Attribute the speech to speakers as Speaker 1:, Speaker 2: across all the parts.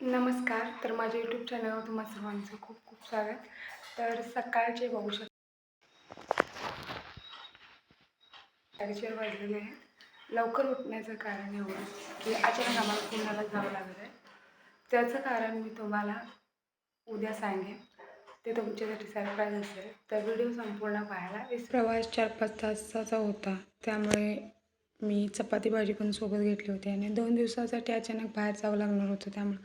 Speaker 1: नमस्कार तर माझ्या यूट्यूब चॅनलवर तुम्हा सर्वांचं खूप खूप स्वागत. तर सकाळचे बघू शकता साडेचार वाजलेले आहेत लवकर उठण्याचं कारण एवढं की अचानक आम्हाला पुण्याला जावं लागलं आहे. त्याचं कारण मी तुम्हाला उद्या सांगेन. ते तुमच्यासाठी सरप्राईज असेल. तर व्हिडिओ संपूर्ण पाहायला प्रवास चार पाच तासाचा होता. त्यामुळे मी चपाती भाजी पण सोबत घेतली होती आणि दोन दिवसासाठी अचानक बाहेर जावं लागणार होतं त्यामुळं.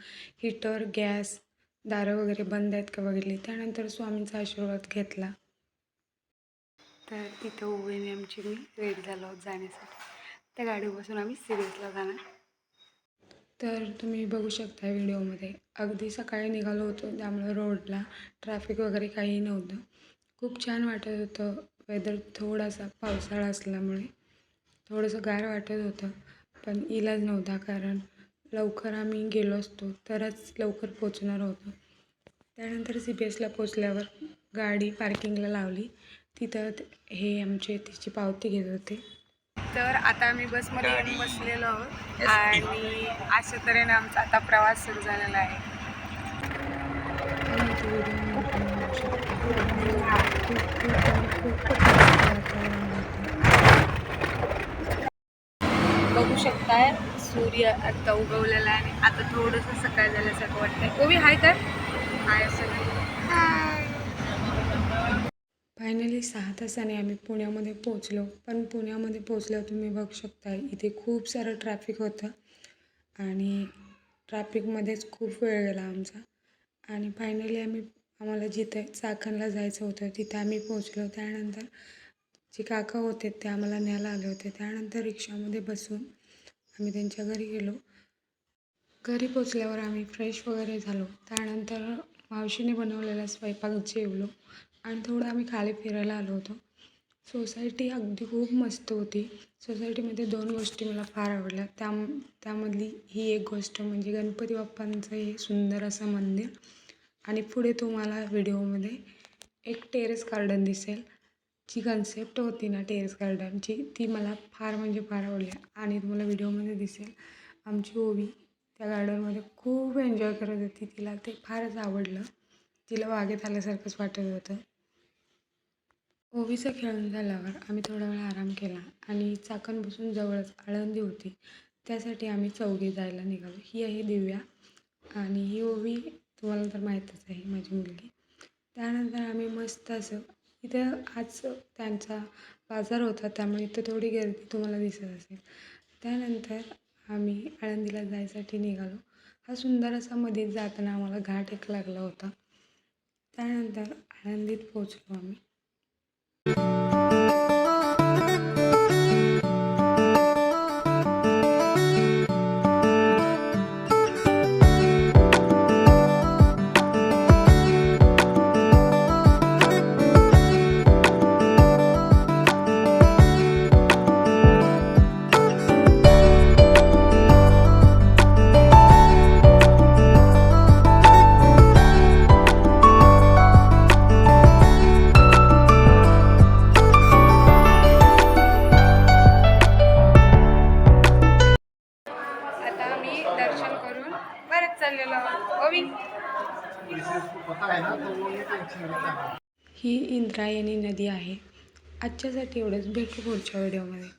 Speaker 1: हीटर गॅस दारं वगैरे बंद आहेत का बघितली. त्यानंतर स्वामींचा आशीर्वाद घेतला. तर तिथं उभेने आमची मी रेडी झालो आहोत जाण्यासाठी. त्या गाडीवर बसून आम्ही सिरियसला जाणार. तर तुम्ही बघू शकता व्हिडिओमध्ये. अगदी सकाळी निघालो होतो त्यामुळे रोडला ट्रॅफिक वगैरे काही नव्हतं. खूप छान वाटत होतं. वेदर थोडासा पावसाळा असल्यामुळे. थोडंसं गार वाटत होतं पण इलाज नव्हता कारण लवकर आम्ही गेलो असतो तरच लवकर पोचणार होतो. त्यानंतर सी बी एसला पोचल्यावर गाडी पार्किंगला लावली. तिथं हे आमचे तिची पावती घेत होते. तर आता आम्ही बसमध्ये येऊन बसलेलो आहोत आणि अशा तऱ्हेने आमचा आता प्रवास सुरू झालेला आहे बघू शकताय. सूर्य आता उगवलेला आहे. आणि आता थोडंसं सकाळ झाल्यासारखं वाटतंय. ओवी हाय कर. हाय सगळं फायनली सहा तासाने आम्ही पुण्यामध्ये पोचलो पण पुण्यामध्ये पोचल्यावर तुम्ही बघू शकता इथे खूप सारं ट्रॅफिक होतं. आणि ट्रॅफिकमध्येच खूप वेळ गेला आमचा. आणि फायनली आम्ही आम्हाला जिथे चाकणला जायचं होतं तिथे आम्ही पोचलो त्यानंतर जे काका होते ते आम्हाला न्यायला आले होते. त्यानंतर रिक्षामध्ये बसून आम्ही त्यांच्या घरी गेलो. घरी पोचल्यावर आम्ही फ्रेश वगैरे झालो. त्यानंतर मावशीने बनवलेला स्वयंपाक जेवलो आणि थोडं आम्ही खाली फिरायला आलो होतो. सोसायटी अगदी खूप मस्त होती. सोसायटीमध्ये दोन गोष्टी मला फार आवडल्या. त्या त्यामधली ही एक गोष्ट म्हणजे गणपती बाप्पांचं हे सुंदर असं मंदिर. आणि पुढे तुम्हाला व्हिडिओमध्ये एक टेरेस गार्डन दिसेल. जी कन्सेप्ट होती ना टेरेस गार्डनची ती मला फार म्हणजे फार आवडली. आणि तुम्हाला व्हिडिओमध्ये दिसेल आमची ओवी त्या गार्डनमध्ये खूप एन्जॉय करत होती. तिला ते फारच आवडलं. तिला बागेत आल्यासारखंच वाटत होतं. ओवीचं खेळून झाल्यावर आम्ही थोडा वेळ आराम केला आणि चाकण बसून जवळच आळंदी होती. त्यासाठी आम्ही चौघी जायला निघालो. ही आहे दिव्या आणि ही ओवी तुम्हाला तर माहीतच आहे माझी मुलगी. त्यानंतर आम्ही मस्त असं इथं आज त्यांचा बाजार होता त्यामुळे इथं थोडी गर्दी तुम्हाला दिसत असेल. त्यानंतर आम्ही आळंदीला जायसाठी निघालो. हा सुंदर असा मध्ये जाताना आम्हाला घाट एक लागला होता. त्यानंतर आळंदीत पोचलो आम्ही. ही इंद्रायणी नदी आहे. आजच्यासाठी एवढंच. भेटू पुढच्या व्हिडिओमध्ये.